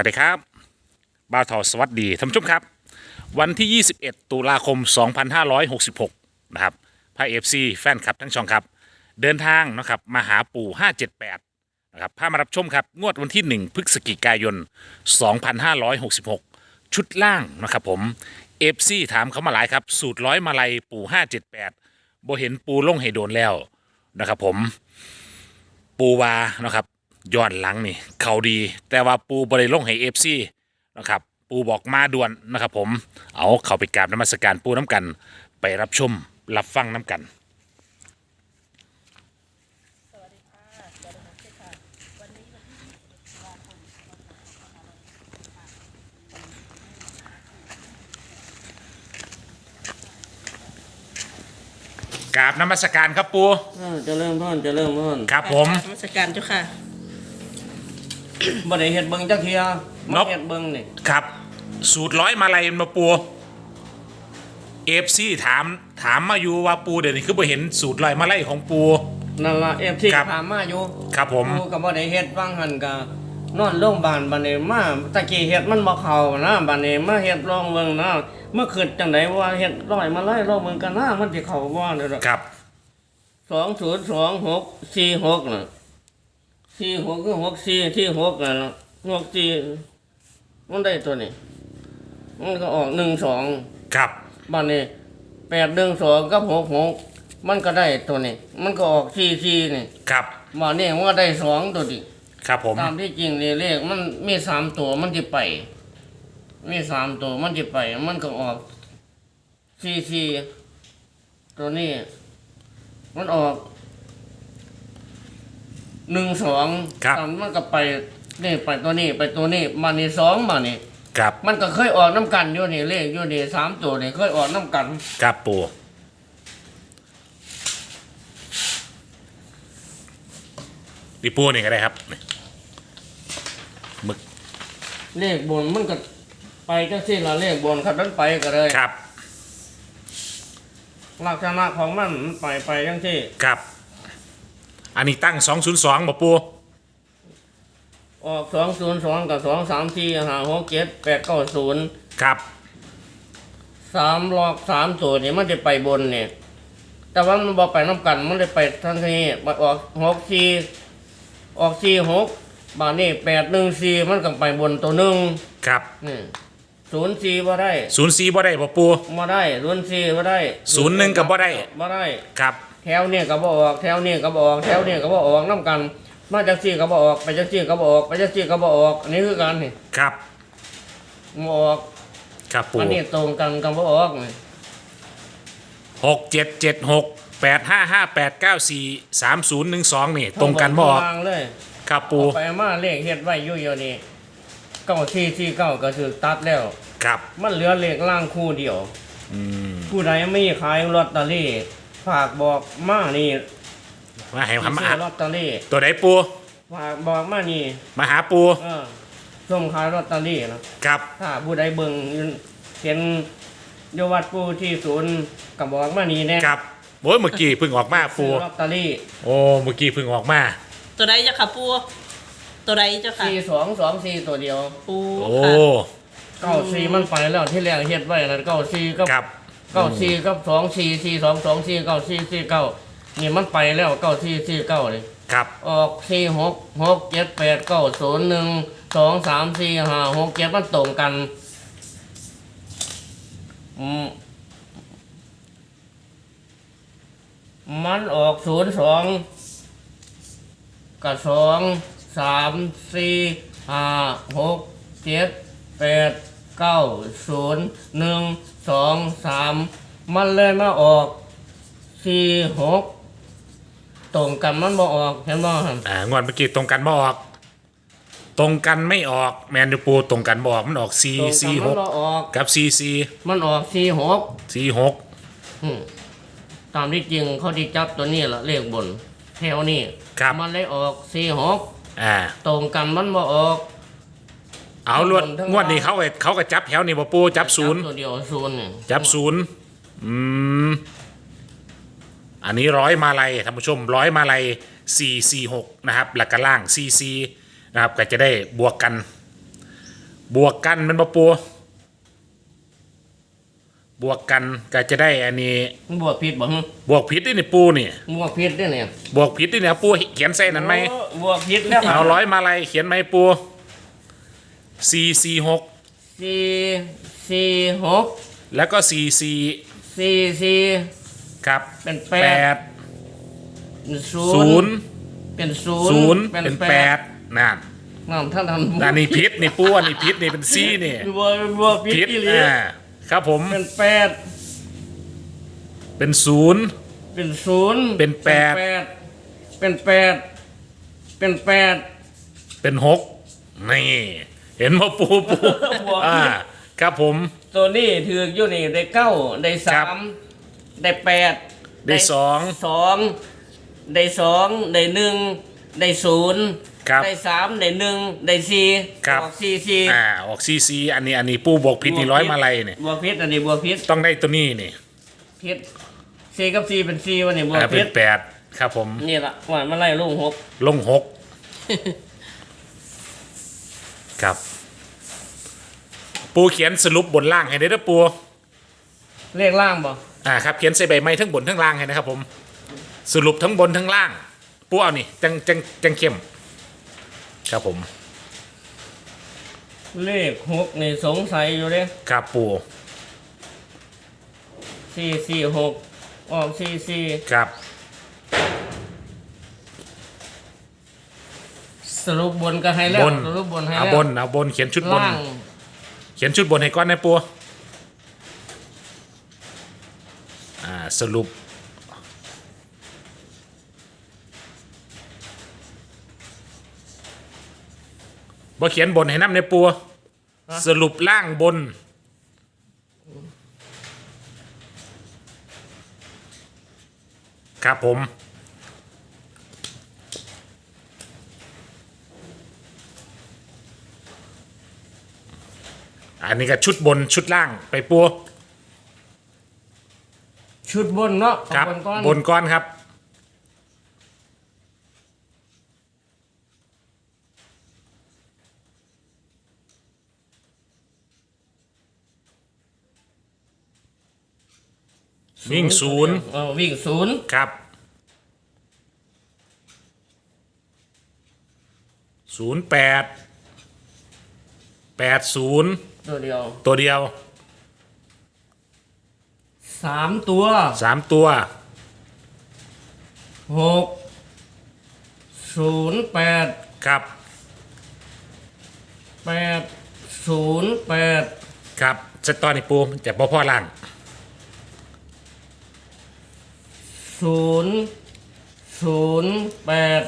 วัสดีครับบ้าทอสวัสดีท่านผู้ชมครับ วันที่ 21 ตุลาคม 2566 นะครับพระเอฟซีแฟนคลับทั้งช่องครับ เดินทางนะครับมาหาปู่ 578 นะครับพามารับชมครับ งวดวันที่ 1 พฤศจิกายน 2566 ชุดล่างนะครับผมเอฟซีถามเขามาหลายครับ สูตรร้อยมาลัยปู่ 578บ่เห็นปูลงให้โดนแล้วนะครับผมปูวานะครับ ย้อนหลังนี่ เขาดี แต่ว่าปูบริลงให้เอฟซีนะครับ ปูบอกมาด่วนนะครับ ผม เอาเขาไปกราบนมัสการปูน้ำกัน ไปรับชมรับฟังน้ำกันกราบนมัสการครับปูเออเจะเริ่มพ่นเจะเริ่มพ่นครับผม นมัสการเจ้าค่ะ บ่ได้เฮ็ดเบิ่งจักเทียนมาบ เฮ็ดเบิ่งนี่ครับ สูตรร้อยมาลัยมาปูเอฟซีถามถามมาอยู่ว่าปูเดี๋ยวนี้คือบ่เห็นสูตรร้อยมาลัยของปู นั่นล่ะ FC ครับ ถามมาอยู่ครับผม กูก็บ่ได้เฮ็ดว่างหั่นก็นอนโรงพยาบาลบัดนี้มาตะกี้เฮ็ดมันบ่เข้านะบัดนี้มาเฮ็ดลองเบิ่งนะเมื่อคืนจังไดว่าเฮ็ดร้อยมาไล่ลองเบิ่งกันนะมันสิเข้าบ่เด้อครับ202646น่ะ 46คือ64ที่6น่ะล่ะ64มันได้ตัวนี้ มันก็ออก12ครับบ้านนี้แปดหนึ่งสองกับหกหกมันก็ได้ตัวนี้ มันก็ออกสี่สี่นี่ครับบ้านนี้มันก็ได้สองตัวดิครับผมตามที่จริงนี่เลขมันมีสามตัวมันจะไป มีสามตัวมันจะไป มันก็ออกสี่สี่ตัวนี้ มันออก หนึ่งสองครับตามมันก็ไปนี่ไปตัวนี้ไปตัวนี้มานี่สองมานี่ครับมันก็เคยออกน้ำกันอยู่นี่เลขอยู่นี่สามตัวนี่เคยออกน้ำกัน ครับปูดีปูนี่ก็ได้ครับนี่หมึกเลขบนมันก็ไปจังซี่ละเลขบนครับนั้นไปก็เลยครับลักษณะของมันมันไปไปจังซี่ ครับ อันนี้ตั้ง202บ่ปูออกสองศูนย์สองกับสองสามสี่ห้าหกเจ็ดแปดเก้าศูนย์ครับสามลอกสามตัวนี่มันจะไปบนเนี่ย แต่ว่ามันบอกไปน้ำกัน มันจะไปทันทีไปออกหกสี่ออกสี่หกบาทนี่แปดหนึ่งสี่มันก็ไปบนตัวหนึ่งครับนี่ศูนย์สี่บ่ได้04บ่ได้บ่ปูบ่ได้ศูนย์สี่บ่ได้ศูนย์หนึ่งก็บ่ได้บ่ได้ครับ แถวเนี่ยก็บออก แถวเนี่ยก็บออก แถวเนี่ยก็บออกน้ำกัน มาจากซี่ก็บออก ไปจากซี่ก็บออก ไปจากซี่ก็บออก อันนี้คือการนี่ครับบออกครับปูอันนี้ตรงกันกับบออกนี่หกเจ็ดเจ็ดหกแปดห้าห้าแปดเก้าสี่สามศูนย์หนึ่งสองนี่ ตรงกันบ่ออกทางเลยครับปูเอาไปมาเลขเฮ็ดไว้อยู่เดียวนี่เก้าสี่สี่เก้าก็คือตัดแล้ว ครับ มันเหลือเลขล่างคู่เดียว อืมผู้ใดไม่ขายลอตเตอรี่ ฝากบอกมานี่มาให้ที่ทำมาซื้อลอตเตอรี่ตัวไหนปูฝากบอกมานี่มาหาปูเออส้มขายลอตเตอรี่นะ ครับถ้าผู้ใดเบิ่งเห็นโยวัดผู้ที่ศูนย์กับบอกมานี่แน่ครับโอ้ยเมื่อกี้เพิ่งออกมาปูซื้อลอตเตอรี่โอ้เมื่อกี้เพิ่งออกมา ตัวใดเจ้าค่ะปูตัวใดเจ้าค่ะสี่สองสองสี่ตัวเดียวปูโอ้ค่ะเก้าสี่มันไปแล้วที่แรกเฮ็ดไว้นะเก้าสี่ก็ครับ เก้าสี่กับสองสี่สี่สองสองสี่เก้าสี่สี่เก้านี่มันไปแล้วเก้าสี่สี่เก้าเลยครับ ออกสี่หกหกเจ็ดแปดเก้าศูนย์หนึ่งสองสามสี่ห้าหกเจ็ดมันตรงกันอืมมันออกศูนย์สองกับสองสามสี่ห้าหกเจ็ดแปด เก้าศูนย์หนึ่งสองสามมันเลยมาออกสี่หกตรงกันมันบ่ออกเห็นบ่ครับอ่างวดเมื่อกี้ตรงกันบ่ออก ตรงกันไม่ออกแมนยูปูตรงกันบ่ออกมันออกสี่ตรงกันสี่หมันกบ่ออก กับสี่สี่มันออกสี่หกสี่หกอืมตามที่จริงเขาที่จับตัวนี้ละเลขบนแถวนี้ครับมันเลยออกสี่หกอ่า ตรงกันมันบ่ออก เอาลวดทั้งบนทั้งงวดนี้ล่างเขาก็เขาก็จับแถวนี่บ่ปูจับศูนย์ตัวเดียวศูนย์นี่จับศูนย์อืมอันนี้ร้อยมาลัยท่านผู้ชมร้อยมาลัยสี่สี่หกนะครับหลักกระล่างซีซีนะครับก็จะได้บวกกัน บวกกันมันบ่ปูบวกกันก็จะได้อันนี้มันบวกผิดบ่ฮึบวกผิดด้วยนี่ปูนี่บวกผิดเด้อเนี่ยบวกผิดด้วยเนี่ยปูเขียนใส่นั้นไหมโอ้บวกผิดแล้วเอาร้อยมาลัยเขียนไหมปู สี่สี่หกสี่สี่หกแล้วก็สี่สี่สี่สี่ครับเป็นแปแปดดศูศูนนย์ย์เป็นศูศูนนย์ย์เป็นแปดนั่นนั่นท่านทำอันนี้พิษนี่ปูอันนี้พิษนี่เป็นซี่นี่บวกบวกผิดพิษอีหลีอ่าครับผมเป็นแปดเป็นศูนย์ เป็นศูนย์เป็นแปด เป็นแปดเป็นแปดเป็นหกนี่ เห็นว่าปูปูบวก อ่าครับผม ตัวนี้ถืออยู่นี่ได้เก้าได้สามได้แปดได้สอง สองได้สองได้หนึ่งได้ศูนย์ครับได้สามได้หนึ่งได้สี่ครับ ออกสี่สี่อ่าออกซีซีอันนี้อันนี้ปูบวกพิษนี่ร้อยมาลัยเนี่ยบวกพิษอันนี้บวกพิษต้องได้ตัวนี้นี่พิษสี่กับสี่เป็นสี่วันนี้บวกอ่าเป็พินษแปดครับผมนี่ละว่ามาไล่ลุงหกลงหก ครับ ปูเขียนสรุปบนล่างให้ได้ด้วยปูเลขล่างบ่อ่าครับเขียนใส่ใบไม้ทั้งบนทั้งล่างให้นะครับ ผม สรุปทั้งบนทั้งล่าง ปูเอานี่จังจังจังเข้มครับผม เลขหกนี่สงสัยอยู่เลยครับปูสี่สี่หกออกสี่สี่ครับ สรุปบนก็ให้แล้วบน สรุปบนให้เอาแล้วบนเอาบนเขียนชุดบน ล่างเขียนชุดบนให้ก้อนนะปูอ่าสรุป บ่เขียนบนให้น้ำในปัว สรุปล่างบน ครับผม อันนี้ก็ชุดบนชุดล่างไปปัวชุดบนเนาะครับบนก้อนบนก้อนครับ วิ่งศูนย์เออวิ่งศูนย์ครับศูนย์แปดแปดศูนย์ ตัวเดียวตัวเดียวสามตัวสามตัวหกศูนย์แปดครับแปดศูนย์แปดครับสตอนนี้ปูจะพ่อพ่อล่างศูนย์ศูนย์แปด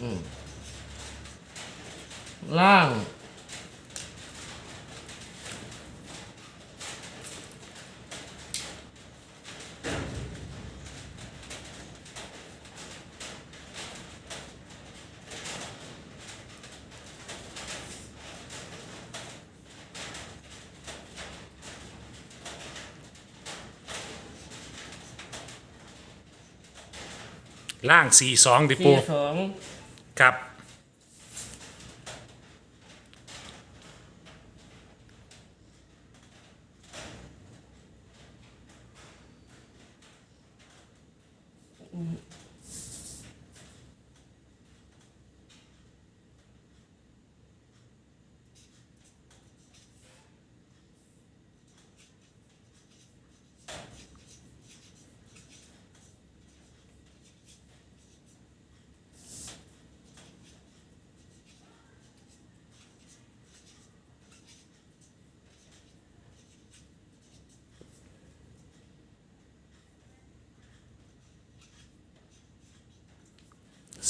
อืมล่าง ล่างสี่สองดิปูสี่สองครับ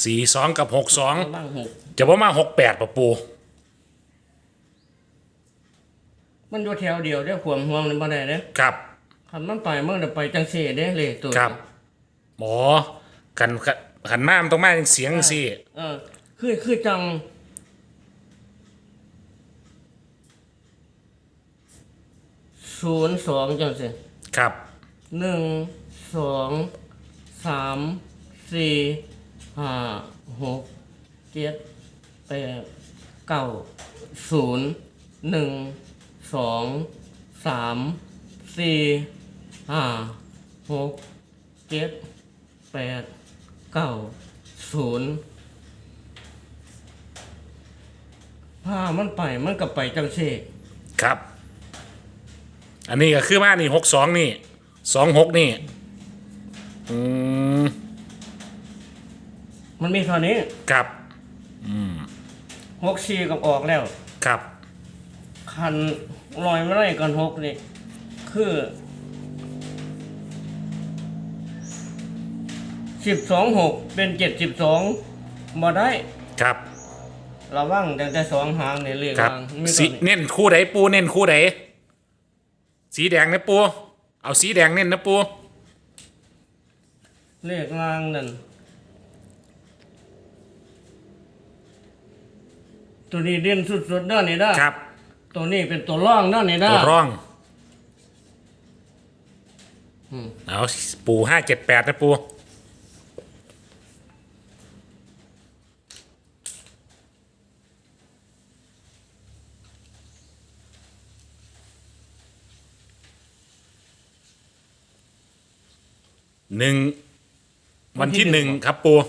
สี่สองกับหกสองล่างหกจะว่ามาหกแปดปะปู มันอยู่แถวเดียวเด้อขวมห่วงนี่บ่ได้เด้อครับ คันมันไปมันจะไปจังซี่เด้เลยตัวครับหมอขันขันหน้ามันต้องมาเสียงสิเออ คือคือจัง ศูนย์สองจังสิครับ หนึ่งสองสามสี่ ห้าหกเจ็ดแปดเก้าศูนย์หนึ่งสองสามสี่ห้าหกเจ็ดแปดเก้าศูนย์ผ้ามันไปมันก็ไปจังเสกครับ อันนี้ก็คือว่านี่หกสองนี่สองหกนี่ อืม มันมีเท่านี้ครับหกสี่กับออกแล้ว ครับคันลอยไม่ได้กันหกนี่คือสิบสองหกเป็นเจ็ดสิบสองมาได้ครับระวังแต่แต่สองหางในเรียกครับวางมีสีตัวนี้เน้นคู่ไหนปูเน้นคู่ไหนสีแดงนะปูเอาสีแดงเน้นนะปูเรียกวางนั่น ตัวนี้เด่นสุดๆด้านนี้ได้ครับ ตัวนี้เป็นตัวร่องด้านนี้ได้ตัวร่องอืมเอาปูห้าเจ็ดแปดนะปูหนึ่งวันที่หนึ่งครับปู อืม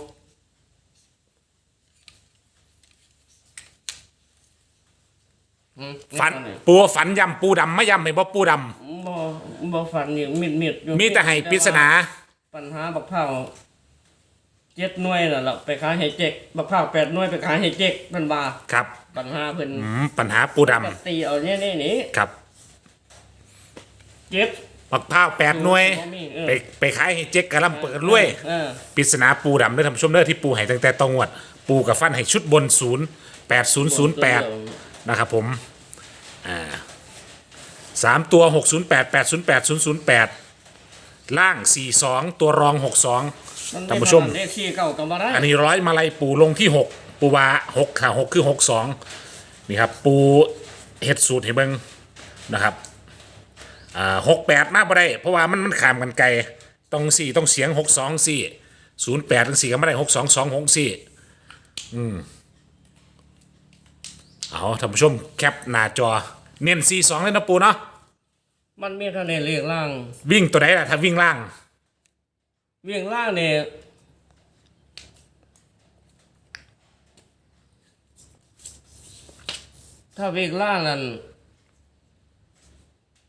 ฝันตัวปูฝันยำปูดำไม่ยำไม่บ่ปูดบ่บ่ฝันอยู่มิดมิดๆอยู่ำมีแต่ให้ปริศนาปัญหาบักเผาเจ็ดหน่วยน่ะล่ะไปขายให้เจ๊กบักเผาแปดหน่วยไปขายให้เจ๊กเพิ่นว่าครับปัญหาเพิ่นอืมปัญหาปูดก็ตีเอาเนี่ยนี่นี่ำครับเจ็ด ปักพ้าวแปดหน่วยบ่มีเออ ไปไปขายให้เจ๊กกระลำเปิดรวย เออ ปริศนาปูดำได้ทำชมเด้อที่ปูให้ตั้งแต่ตองวด ปูกับฟันให้ชุดบนศูนย์แปดศู นย์ศูนย์แปดนะครับผมอ่าสามตัวหกศูนย์แปดแปดศูนย์แปดศูนย์ศูนย์แปดล่างสี่สองตัวรองหกสองท่านผู้ชม เลขที่เก่าก็บ่ได้อันนี้ร้อยมาลัยปูลงที่หกปูวาหกค่ะหกคือหกสองนี่ครับ ปูเฮ็ดสูตรให้เบิ่งนะครับอ่าหกแปดมากบ่ได้ เพราะว่ามันมันขามกันไกลต้องสี่ต้องเสียงหกสองสี่ศูนย์แปดทั้งสี่ก็ไม่ได้หกสองสองหกสี่อืม เอาท่านผู้ชมแคปหน้าจอ เน้นสี่สองเลยนะปูเนาะมันมีเท่านี้เลขล่าง วิ่งตัวไหนล่ะถ้าวิ่งล่างวิ่งล่างเนี่ยถ้าวิ่งล่างนั่น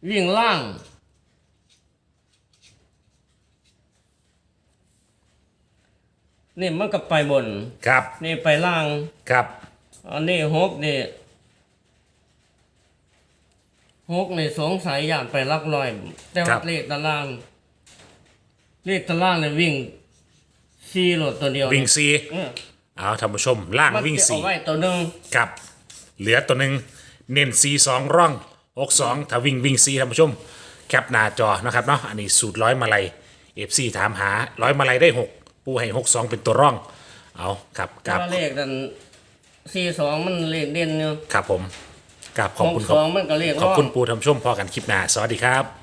วิ่งล่าง นี่มันก็ไปบน ครับ นี่ไปล่าง ครับ อันนี้หกนี่หกนี่สงสัยอย่างไปลักลอย แต่ครัว่าบเลขตาราง เลขตารางเนี่ยวิ่งซีโหลดตัวเดียววิ่งสี่เออเอาท่านผู้ชมล่างมันวิ่งจะสี่เอาไว้ตัวหนึ่งกับ เหลือตัวหนึ่งเน้นซีสองร่องหกสองถ้าวิ่งวิ่งซีท่านผู้ชม แคปหน้าจอนะครับเนาะอันนี้สูตรร้อยมาลัยเอฟซีถามหาร้อยมาลัยได้หกปูให้หกสองเป็นตัวร่อง เอาครับแต่กับ ว่าเลขนั้น ซีสองมันเลขเด่นอยู่ครับผมกับขอบหกคุณสองมันก็เลขขอบคุณร่งปูทำชมพอกันคลิปหน้า สวัสดีครับ